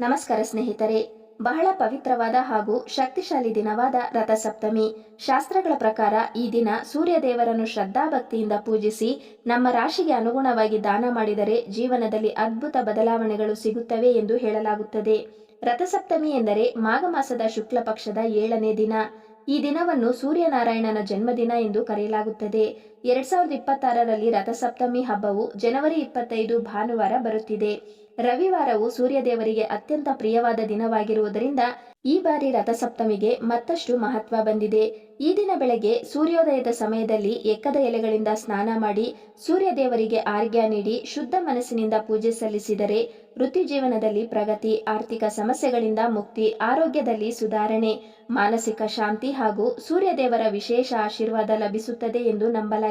ನಮಸ್ಕಾರ ಸ್ನೇಹಿತರೆ. ಬಹಳ ಪವಿತ್ರವಾದ ಹಾಗೂ ಶಕ್ತಿಶಾಲಿ ದಿನವಾದ ರಥಸಪ್ತಮಿ. ಶಾಸ್ತ್ರಗಳ ಪ್ರಕಾರ ಈ ದಿನ ಸೂರ್ಯ ದೇವರನ್ನು ಶ್ರದ್ಧಾಭಕ್ತಿಯಿಂದ ಪೂಜಿಸಿ ನಮ್ಮ ರಾಶಿಗೆ ಅನುಗುಣವಾಗಿ ದಾನ ಮಾಡಿದರೆ ಜೀವನದಲ್ಲಿ ಅದ್ಭುತ ಬದಲಾವಣೆಗಳು ಸಿಗುತ್ತವೆ ಎಂದು ಹೇಳಲಾಗುತ್ತದೆ. ರಥಸಪ್ತಮಿ ಎಂದರೆ ಮಾಘ ಮಾಸದ ಶುಕ್ಲ ಪಕ್ಷದ ಏಳನೇ ದಿನ. ಈ ದಿನವನ್ನು ಸೂರ್ಯನಾರಾಯಣನ ಜನ್ಮದಿನ ಎಂದು ಕರೆಯಲಾಗುತ್ತದೆ. ಎರಡ್ ಸಾವಿರದ ಇಪ್ಪತ್ತಾರರಲ್ಲಿ ರಥಸಪ್ತಮಿ ಹಬ್ಬವು ಜನವರಿ ಇಪ್ಪತ್ತೈದು ಭಾನುವಾರ ಬರುತ್ತಿದೆ. ರವಿವಾರವು ಸೂರ್ಯದೇವರಿಗೆ ಅತ್ಯಂತ ಪ್ರಿಯವಾದ ದಿನವಾಗಿರುವುದರಿಂದ ಈ ಬಾರಿ ರಥಸಪ್ತಮಿಗೆ ಮತ್ತಷ್ಟು ಮಹತ್ವ ಬಂದಿದೆ. ಈ ದಿನ ಬೆಳಗ್ಗೆ ಸೂರ್ಯೋದಯದ ಸಮಯದಲ್ಲಿ ಎಕ್ಕದ ಎಲೆಗಳಿಂದ ಸ್ನಾನ ಮಾಡಿ ಸೂರ್ಯದೇವರಿಗೆ ಆರ್ಘ್ಯ ನೀಡಿ ಶುದ್ಧ ಮನಸ್ಸಿನಿಂದ ಪೂಜೆ ಸಲ್ಲಿಸಿದರೆ ವೃತ್ತಿ ಜೀವನದಲ್ಲಿ ಪ್ರಗತಿ, ಆರ್ಥಿಕ ಸಮಸ್ಯೆಗಳಿಂದ ಮುಕ್ತಿ, ಆರೋಗ್ಯದಲ್ಲಿ ಸುಧಾರಣೆ, ಮಾನಸಿಕ ಶಾಂತಿ ಹಾಗೂ ಸೂರ್ಯದೇವರ ವಿಶೇಷ ಆಶೀರ್ವಾದ ಲಭಿಸುತ್ತದೆ ಎಂದು ನಂಬಲಾಗಿದೆ.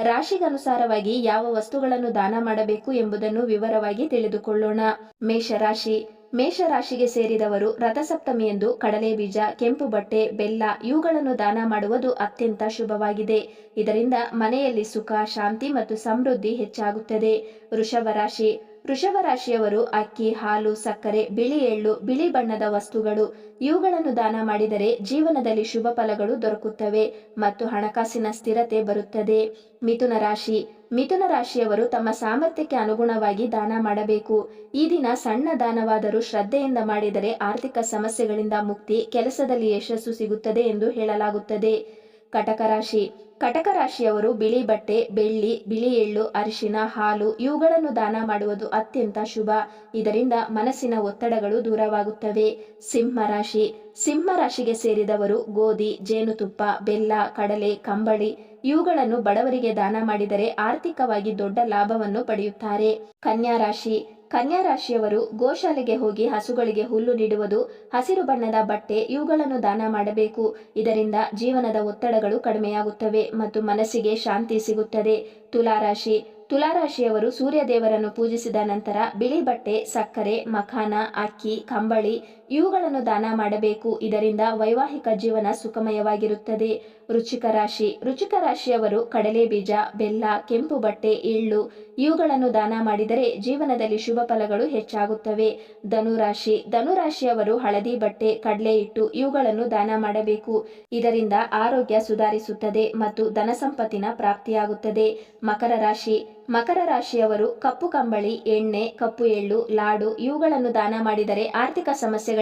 ರಾಶಿಗನುಸಾರವಾಗಿ ಯಾವ ವಸ್ತುಗಳನ್ನು ದಾನ ಮಾಡಬೇಕು ಎಂಬುದನ್ನು ವಿವರವಾಗಿ ತಿಳಿದುಕೊಳ್ಳೋಣ. ಮೇಷರಾಶಿ. ಮೇಷರಾಶಿಗೆ ಸೇರಿದವರು ರಥಸಪ್ತಮಿಯಂದು ಕಡಲೆ ಬೀಜ, ಕೆಂಪು ಬಟ್ಟೆ, ಬೆಲ್ಲ ಇವುಗಳನ್ನು ದಾನ ಮಾಡುವುದು ಅತ್ಯಂತ ಶುಭವಾಗಿದೆ. ಇದರಿಂದ ಮನೆಯಲ್ಲಿ ಸುಖ, ಶಾಂತಿ ಮತ್ತು ಸಮೃದ್ಧಿ ಹೆಚ್ಚಾಗುತ್ತದೆ. ವೃಷಭ ರಾಶಿ ವೃಷಭ ರಾಶಿಯವರು ಅಕ್ಕಿ, ಹಾಲು, ಸಕ್ಕರೆ, ಬಿಳಿ ಎಳ್ಳು, ಬಿಳಿ ಬಣ್ಣದ ವಸ್ತುಗಳು. ಇವುಗಳನ್ನು ದಾನ ಮಾಡಿದರೆ ಜೀವನದಲ್ಲಿ ಶುಭ ಫಲಗಳು ದೊರಕುತ್ತವೆ ಮತ್ತು ಹಣಕಾಸಿನ ಸ್ಥಿರತೆ ಬರುತ್ತದೆ. ಮಿಥುನ ರಾಶಿ. ಮಿಥುನ ರಾಶಿಯವರು ತಮ್ಮ ಸಾಮರ್ಥ್ಯಕ್ಕೆ ಅನುಗುಣವಾಗಿ ದಾನ ಮಾಡಬೇಕು. ಈ ದಿನ ಸಣ್ಣ ದಾನವಾದರೂ ಶ್ರದ್ಧೆಯಿಂದ ಮಾಡಿದರೆ ಆರ್ಥಿಕ ಸಮಸ್ಯೆಗಳಿಂದ ಮುಕ್ತಿ, ಕೆಲಸದಲ್ಲಿ ಯಶಸ್ಸು ಸಿಗುತ್ತದೆ ಎಂದು ಹೇಳಲಾಗುತ್ತದೆ. ಕಟಕ ರಾಶಿ ಕಟಕ ರಾಶಿಯವರು ಬಿಳಿ ಬಟ್ಟೆ, ಬೆಳ್ಳಿ, ಬಿಳಿ ಎಳ್ಳು, ಅರಿಶಿನ, ಹಾಲು ಇವುಗಳನ್ನು ದಾನ ಮಾಡುವುದು ಅತ್ಯಂತ ಶುಭ. ಇದರಿಂದ ಮನಸ್ಸಿನ ಒತ್ತಡಗಳು ದೂರವಾಗುತ್ತವೆ. ಸಿಂಹ ರಾಶಿ. ಸಿಂಹ ರಾಶಿಗೆ ಸೇರಿದವರು ಗೋಧಿ, ಜೇನುತುಪ್ಪ, ಬೆಲ್ಲ, ಕಡಲೆ, ಕಂಬಳಿ ಇವುಗಳನ್ನು ಬಡವರಿಗೆ ದಾನ ಮಾಡಿದರೆ ಆರ್ಥಿಕವಾಗಿ ದೊಡ್ಡ ಲಾಭವನ್ನು ಪಡೆಯುತ್ತಾರೆ. ಕನ್ಯಾ ರಾಶಿ. ಕನ್ಯಾ ರಾಶಿಯವರು ಗೋಶಾಲೆಗೆ ಹೋಗಿ ಹಸುಗಳಿಗೆ ಹುಲ್ಲು ನೀಡುವುದು, ಹಸಿರು ಬಣ್ಣದ ಬಟ್ಟೆ, ಇವುಗಳನ್ನು ದಾನ ಮಾಡಬೇಕು. ಇದರಿಂದ ಜೀವನದ ಒತ್ತಡಗಳು ಕಡಿಮೆಯಾಗುತ್ತವೆ ಮತ್ತು ಮನಸ್ಸಿಗೆ ಶಾಂತಿ ಸಿಗುತ್ತದೆ. ತುಲಾರಾಶಿ, ತುಲಾರಾಶಿಯವರು ಸೂರ್ಯದೇವರನ್ನು ಪೂಜಿಸಿದ ನಂತರ ಬಿಳಿ ಬಟ್ಟೆ, ಸಕ್ಕರೆ, ಮಖಾನ, ಅಕ್ಕಿ, ಕಂಬಳಿ ಇವುಗಳನ್ನು ದಾನ ಮಾಡಬೇಕು. ಇದರಿಂದ ವೈವಾಹಿಕ ಜೀವನ ಸುಖಮಯವಾಗಿರುತ್ತದೆ. ರುಚಿಕ ರಾಶಿ. ರುಚಿಕ ರಾಶಿಯವರು ಕಡಲೆ ಬೀಜ, ಬೆಲ್ಲ, ಕೆಂಪು ಬಟ್ಟೆ, ಎಳ್ಳು ಇವುಗಳನ್ನು ದಾನ ಮಾಡಿದರೆ ಜೀವನದಲ್ಲಿ ಶುಭ ಫಲಗಳು ಹೆಚ್ಚಾಗುತ್ತವೆ. ಧನುರಾಶಿ ಧನುರಾಶಿಯವರು ಹಳದಿ ಬಟ್ಟೆ, ಕಡಲೆ ಹಿಟ್ಟು ಇವುಗಳನ್ನು ದಾನ ಮಾಡಬೇಕು. ಇದರಿಂದ ಆರೋಗ್ಯ ಸುಧಾರಿಸುತ್ತದೆ ಮತ್ತು ಧನ ಸಂಪತ್ತಿನ ಪ್ರಾಪ್ತಿಯಾಗುತ್ತದೆ. ಮಕರ ರಾಶಿ. ಮಕರ ರಾಶಿಯವರು ಕಪ್ಪು ಕಂಬಳಿ, ಎಣ್ಣೆ, ಕಪ್ಪು ಎಳ್ಳು, ಲಾಡು ಇವುಗಳನ್ನು ದಾನ ಮಾಡಿದರೆ ಆರ್ಥಿಕ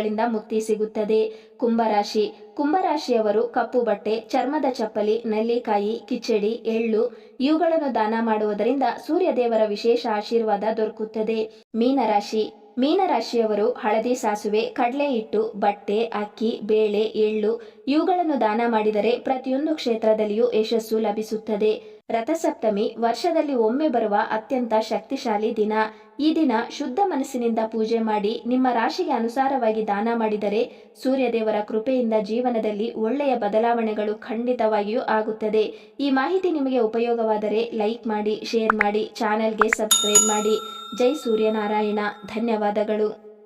ಸಮಸ್ಯೆಗಳಿಂದ ಮುಕ್ತಿ ಸಿಗುತ್ತದೆ. ಕುಂಭರಾಶಿ. ಕುಂಭರಾಶಿಯವರು ಕಪ್ಪು ಬಟ್ಟೆ, ಚರ್ಮದ ಚಪ್ಪಲಿ, ನೆಲ್ಲಿಕಾಯಿ, ಕಿಚಡಿ, ಎಳ್ಳು ಇವುಗಳನ್ನು ದಾನ ಮಾಡುವುದರಿಂದ ಸೂರ್ಯದೇವರ ವಿಶೇಷ ಆಶೀರ್ವಾದ ದೊರಕುತ್ತದೆ. ಮೀನರಾಶಿ. ಮೀನರಾಶಿಯವರು ಹಳದಿ ಸಾಸುವೆ, ಕಡಲೆ ಹಿಟ್ಟು, ಬಟ್ಟೆ, ಅಕ್ಕಿ, ಬೇಳೆ, ಎಳ್ಳು ಇವುಗಳನ್ನು ದಾನ ಮಾಡಿದರೆ ಪ್ರತಿಯೊಂದು ಕ್ಷೇತ್ರದಲ್ಲಿಯೂ ಯಶಸ್ಸು ಲಭಿಸುತ್ತದೆ. ರಥಸಪ್ತಮಿ ವರ್ಷದಲ್ಲಿ ಒಮ್ಮೆ ಬರುವ ಅತ್ಯಂತ ಶಕ್ತಿಶಾಲಿ ದಿನ. ಈ ದಿನ ಶುದ್ಧ ಮನಸ್ಸಿನಿಂದ ಪೂಜೆ ಮಾಡಿ, ನಿಮ್ಮ ರಾಶಿಗೆ ಅನುಸಾರವಾಗಿ ದಾನ ಮಾಡಿದರೆ ಸೂರ್ಯದೇವರ ಕೃಪೆಯಿಂದ ಜೀವನದಲ್ಲಿ ಒಳ್ಳೆಯ ಬದಲಾವಣೆಗಳು ಖಂಡಿತವಾಗಿಯೂ ಆಗುತ್ತದೆ. ಈ ಮಾಹಿತಿ ನಿಮಗೆ ಉಪಯೋಗವಾದರೆ ಲೈಕ್ ಮಾಡಿ, ಶೇರ್ ಮಾಡಿ, ಚಾನೆಲ್ಗೆ ಸಬ್ಸ್ಕ್ರೈಬ್ ಮಾಡಿ. ಜೈ ಸೂರ್ಯನಾರಾಯಣ. ಧನ್ಯವಾದಗಳು.